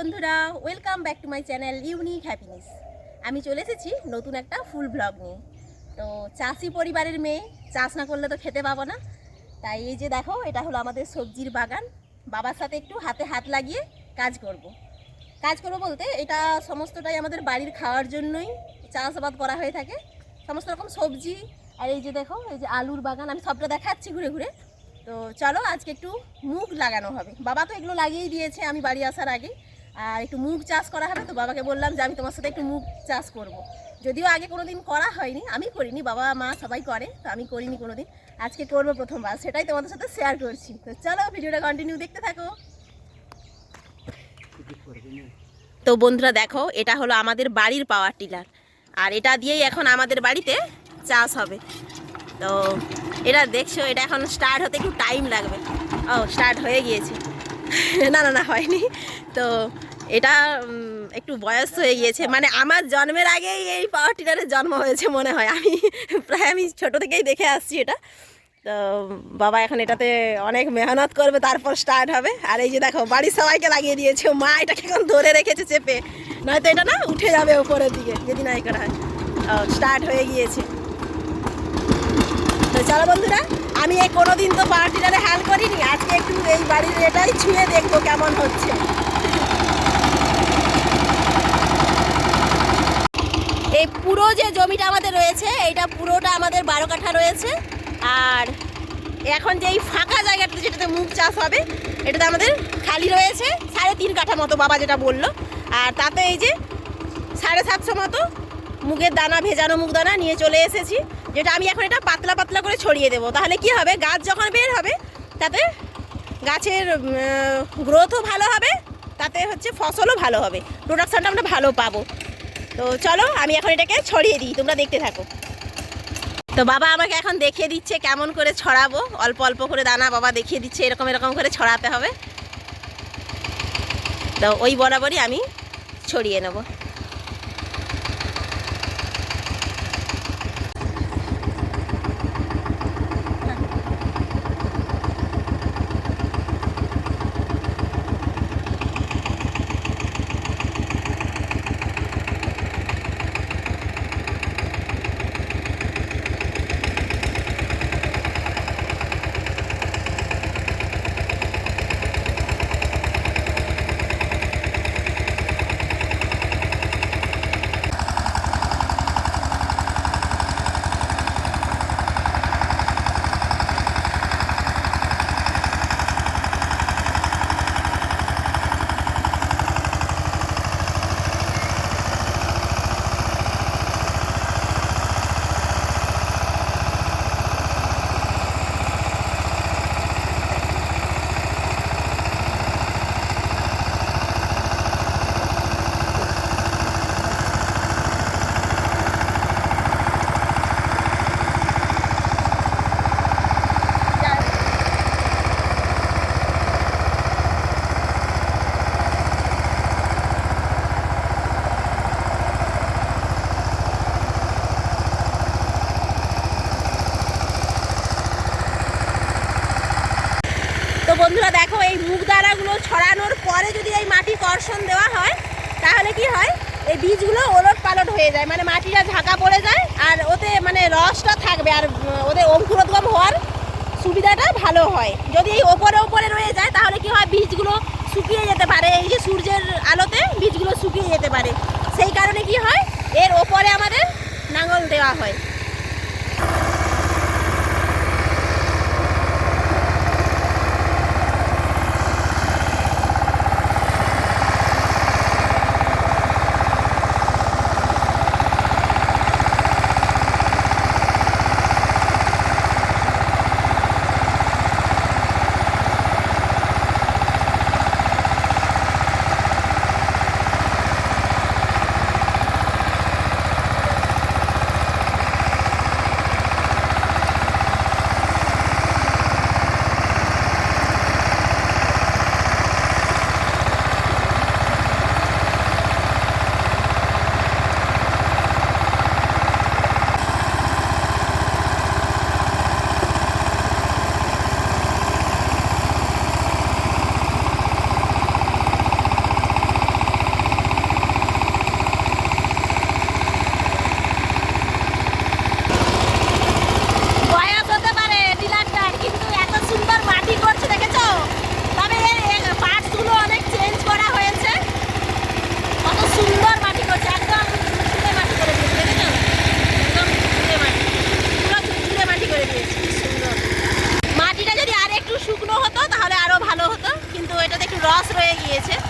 বন্ধুরা welcome back to my channel unique happiness আমি চলে এসেছি নতুন একটা ফুল ব্লগ নিয়ে। তো চাষি পরিবারের মেয়ে, চাষ না করলে তো খেতে পাবো না। তাই এই যে দেখো, এটা হলো আমাদের সবজির বাগান। বাবার সাথে একটু হাতে হাত লাগিয়ে কাজ করব। কাজ করব বলতে এটা সমস্তটাই আমাদের বাড়ির খাওয়ার জন্যই চাষাবাদ করা হয়ে থাকে। সমস্ত রকম সবজি আর এই যে দেখো, এই যে আলুর বাগান, আমি সবটা দেখাচ্ছি ঘুরে ঘুরে। তো চলো আজকে একটু মুখ লাগানো হবে। বাবা তো এগুলো লাগিয়েই দিয়েছে আমি বাড়ি আসার আগে। আর একটু মুগ চাষ করা হবে তো বাবাকে বললাম যে আমি তোমার সাথে একটু মুগ চাষ করব। যদিও আগে কোনো দিন করা হয়নি, আমি করিনি, বাবা, মা সবাই করে, তো আমি করিনি কোনো দিন আজকে করব প্রথমবার, সেটাই তোমাদের সাথে শেয়ার করছি। তো চলো ভিডিওটা কন্টিনিউ দেখতে থাকো। তো বন্ধুরা দেখো, এটা হলো আমাদের বাড়ির পাওয়ার টিলার আর এটা দিয়েই এখন আমাদের বাড়িতে চাষ হবে। তো এটা দেখছ, এটা এখন স্টার্ট হতে একটু টাইম লাগবে। ও স্টার্ট হয়ে গিয়েছে। না না না, হয়নি। তো এটা একটু বয়স হয়ে গিয়েছে। মানে আমার জন্মের আগেই এই পাওয়ার টিলারের জন্ম হয়েছে মনে হয়। আমি প্রায় আমি ছোট থেকেই দেখে আসছি এটা। তো বাবা এখন এটাতে অনেক মেহনত করবে, তারপর স্টার্ট হবে। আর এই যে দেখো, বাড়ির সবাইকে লাগিয়ে দিয়েছে। মা এটাকে এখন ধরে রেখেছে চেপে। নয়তো এটা না, উঠে যাবে ওপরের দিকে, যদি না করা হয়। স্টার্ট হয়ে গিয়েছে। তো চলো বন্ধুরা, আমি এই কোনোদিন তো পাওয়ার টিলারে হাল করিনি। আজকে একটু এই বাড়ির এটাই ছুঁয়ে দেখব কেমন হচ্ছে এই পুরো যে জমিটা আমাদের রয়েছে এইটা পুরোটা আমাদের বারো কাঠা রয়েছে। আর এখন যে এই ফাঁকা জায়গাটাতে যেটাতে মুগ চাষ হবে, এটাতে আমাদের খালি রয়েছে সাড়ে তিন কাঠা মতো বাবা যেটা বলল। আর তাতে এই যে সাড়ে সাতশো মতো মুগের দানা, ভেজানো মুগ দানা নিয়ে চলে এসেছি, যেটা আমি এখন এটা পাতলা পাতলা করে ছড়িয়ে দেবো। তাহলে কি হবে? গাছ যখন বের হবে, তাতে গাছের গ্রোথও ভালো হবে, তাতে হচ্ছে ফসলও ভালো হবে। প্রোডাকশানটা আমরা ভালো পাবো। তো চলো, আমি এখন এটাকে ছড়িয়ে দিই, তোমরা দেখতে থাকো। তো বাবা আমাকে এখন দেখিয়ে দিচ্ছে কেমন করে ছড়াবো। অল্প অল্প করে দানা বাবা দেখিয়ে দিচ্ছে, এরকম এরকম করে ছড়াতে হবে। তো ওই বরাবরই আমি ছড়িয়ে নেব তো বন্ধুরা দেখো দানাগুলো ছড়ানোর পরে যদি এই মাটি কর্ষণ দেওয়া হয়, তাহলে কি হয়? এই বীজগুলো ওলট পালট হয়ে যায়। মানে মাটিটা ঢাকা পড়ে যায় আর ওতে মানে রসটা থাকবে আর ওদের অঙ্কুরোদ্গম হওয়ার সুবিধাটা ভালো হয়। যদি এই ওপরে ওপরে রয়ে যায়, তাহলে কি হয়? বীজগুলো শুকিয়ে যেতে পারে। এই যে সূর্যের আলোতে বীজগুলো শুকিয়ে যেতে পারে। সেই কারণে কি হয়? এর ওপরে আমাদের নাঙল দেওয়া হয়। রস রয়ে গিয়েছে।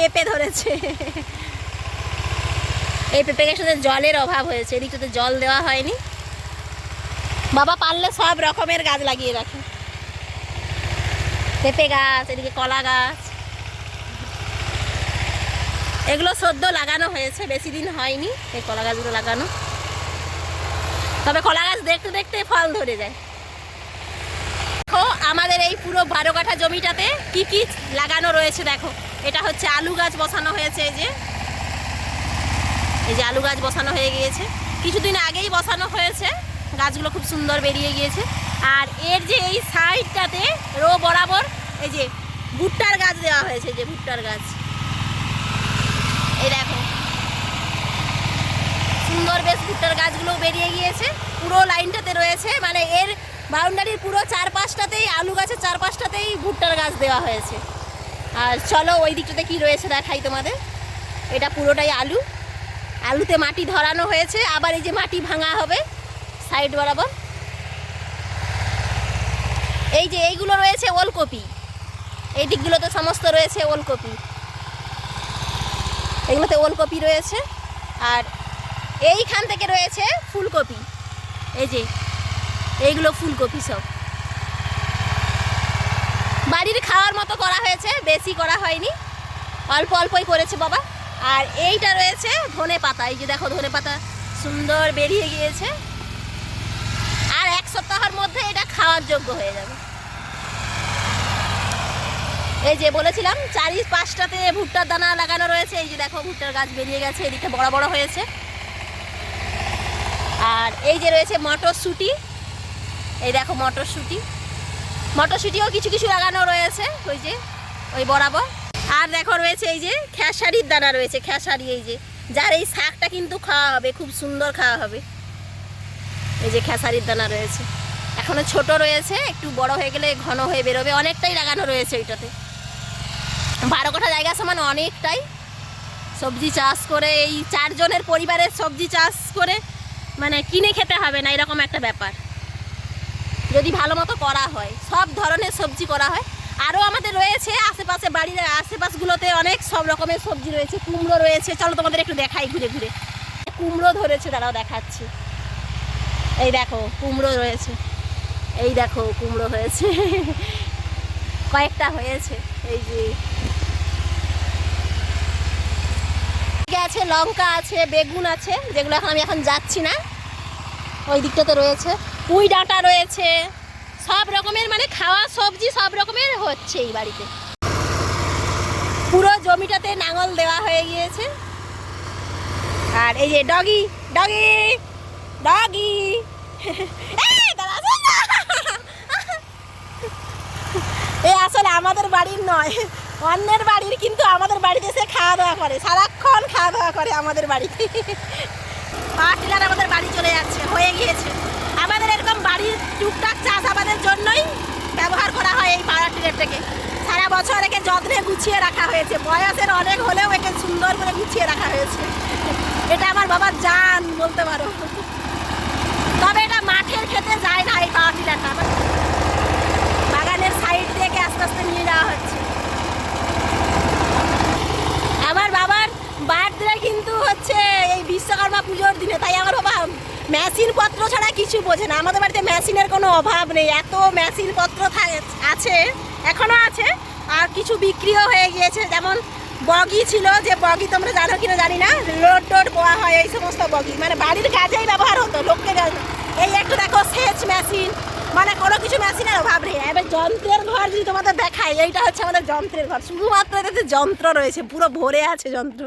পেঁপে ধরেছে। এই পেঁপে গাছটাতে জলের অভাব হয়েছে এদিকটাতে জল দেওয়া হয়নি। বাবা পারলে সব রকমের গাছ লাগিয়ে রাখে। পেঁপে গাছ, এদিকে কলা গাছ। এগুলো সদ্য লাগানো হয়েছে, বেশি দিন হয়নি এই কলা গাছগুলো লাগানো। তবে কলা গাছ দেখতে দেখতে ফল ধরে যায়। দেখো আমাদের এই পুরো বারো কাঠা জমিটাতে কি কি লাগানো রয়েছে দেখো। এটা হচ্ছে আলু গাছ বসানো হয়েছে এই যে। এই যে আলু গাছ বসানো হয়ে গিয়েছে। কিছুদিন আগেই বসানো হয়েছে। গাছগুলো খুব সুন্দর বেরিয়ে গিয়েছে। আর এর যে এই সাইডটাতে রো বরাবর এই যে ভুট্টার গাছ দেওয়া হয়েছে যে ভুট্টার গাছ। এই দেখো। সুন্দর বেশ ভুট্টার গাছগুলো বেরিয়ে গিয়েছে। পুরো লাইনটাতে রয়েছে। মানে এর বাউন্ডারির পুরো চারপাশটাতেই, আলু গাছের চারপাশটাতেই ভুট্টার গাছ দেওয়া হয়েছে। আর চলো ওই দিকটাতে কি রয়েছে দেখাই তোমাদের। এটা পুরোটাই আলু। আলুতে মাটি ধরানো হয়েছে, আবার এই যে মাটি ভাঙা হবে সাইড বরাবর। এই যে এইগুলো রয়েছে ওলকপি। এই দিকগুলোতে সমস্ত রয়েছে ওলকপি। এগুলোতে ওলকপি রয়েছে, আর এইখান থেকে রয়েছে ফুলকপি। এই যে, এইগুলো ফুলকপি সব। বাড়ির খাওয়ার মতো করা হয়েছে, বেশি করা হয়নি। অল্প অল্পই করেছে বাবা। আর এইটা রয়েছে ধনে পাতা। এই যে দেখো ধনে পাতা সুন্দর বেরিয়ে গিয়েছে। আর এক সপ্তাহের মধ্যে এটা খাওয়ার যোগ্য হয়ে যাবে। এই যে বলেছিলাম চারি পাঁচটাতে ভুট্টার দানা লাগানো রয়েছে। এই যে দেখো ভুট্টার গাছ বেরিয়ে গেছে এদিকে বড় বড় হয়েছে। আর এই যে রয়েছে মটরশুঁটি। এই দেখো মটরশুঁটি। মটরশুঁটিও কিছু কিছু লাগানো রয়েছে, ওই যে, ওই বরাবর। আর দেখো রয়েছে এই যে, খেসারির দানা রয়েছে, খেসারি এই যে, যার এই শাকটা কিন্তু খাওয়া হবে, খুব সুন্দর খাওয়া হবে। এই যে খেসারির দানা রয়েছে। এখনও ছোট রয়েছে, একটু বড় হয়ে গেলে ঘন হয়ে বেরোবে, অনেকটাই লাগানো রয়েছে ওইটাতে। বারো কাঠা জায়গা সমান অনেকটাই। সবজি চাষ করে, এই চারজনের পরিবারের সবজি চাষ করে মানে কিনে খেতে হবে না, এরকম একটা ব্যাপার। যদি ভালো মতো করা হয়, সব ধরনের সবজি করা হয়। আরও আমাদের রয়েছে, আশেপাশে বাড়ির আশেপাশগুলোতে অনেক সব রকমের সবজি রয়েছে, কুমড়ো রয়েছে। চলো তোমাদের একটু দেখাই ঘুরে ঘুরে। কুমড়ো ধরেছে, দাঁড়াও দেখাচ্ছি। এই দেখো, কুমড়ো রয়েছে। এই দেখো, কুমড়ো হয়েছে। কয়েকটা হয়েছে, এই যে। আছে লঙ্কা আছে, বেগুন আছে, যেগুলো এখন আমি এখন যাচ্ছি না। ওই দিকটাতে রয়েছে। পুঁই ডাঁটা রয়েছে। সব রকমের মানে খাওয়া সবজি সব রকমের হচ্ছে এই বাড়িতে। পুরো জমিটাতে নাঙল দেওয়া হয়ে গিয়েছে। আর এই যে ডগি ডগি ডগি। এ, আসলে আমাদের বাড়ির নয়। অন্যের বাড়ির কিন্তু আমাদের বাড়িতে এসে খাওয়া দাওয়া করে। সারাক্ষণ খাওয়া দাওয়া করে আমাদের বাড়িতে। টিলার আমাদের বাড়ি চলে যাচ্ছে, হয়ে গিয়েছে। আমাদের এরকম বাড়ির টুকটাক চাষাবাদের জন্যই ব্যবহার করা হয় এই পাওয়ার টিলারটাকে সারা বছর একে যত্নে গুছিয়ে রাখা হয়েছে। বয়সের অনেক হলেও একে সুন্দর করে গুছিয়ে রাখা হয়েছে। এটা আমার বাবার জান, বলতে পারো। তবে এটা মাঠের খেতে যায় না এই পাওয়ার টিলারটা বাগানের সাইড থেকে আস্তে আস্তে নিয়ে যাওয়া হচ্ছে। আমার বাবার বার্থডে কিন্তু হচ্ছে এই বিশ্বকর্মা পুজোর দিনে। তাই আমার বাবা মেশিন কিছু বোঝে না। আমাদের বাড়িতে মেশিনের কোনো অভাব নেই। এত মেশিন পত্র আছে, এখনও আছে, আর কিছু বিক্রিও হয়ে গিয়েছে। যেমন বগি ছিল, যে বগি তোমরা জানো কিনা জানি না? লোড টোড বোয়া হয়, এই সমস্ত বগি। মানে বাড়ির কাজেই ব্যবহার হতো, লোককে এই একটু দেখো, সেচ মেশিন। মানে কোনো কিছু মেশিনের অভাব নেই। এবার যন্ত্রের ঘর যদি তোমাদের দেখায় এইটা হচ্ছে আমাদের যন্ত্রের ঘর। শুধুমাত্র এটাতে যন্ত্র রয়েছে, পুরো ভরে আছে যন্ত্র।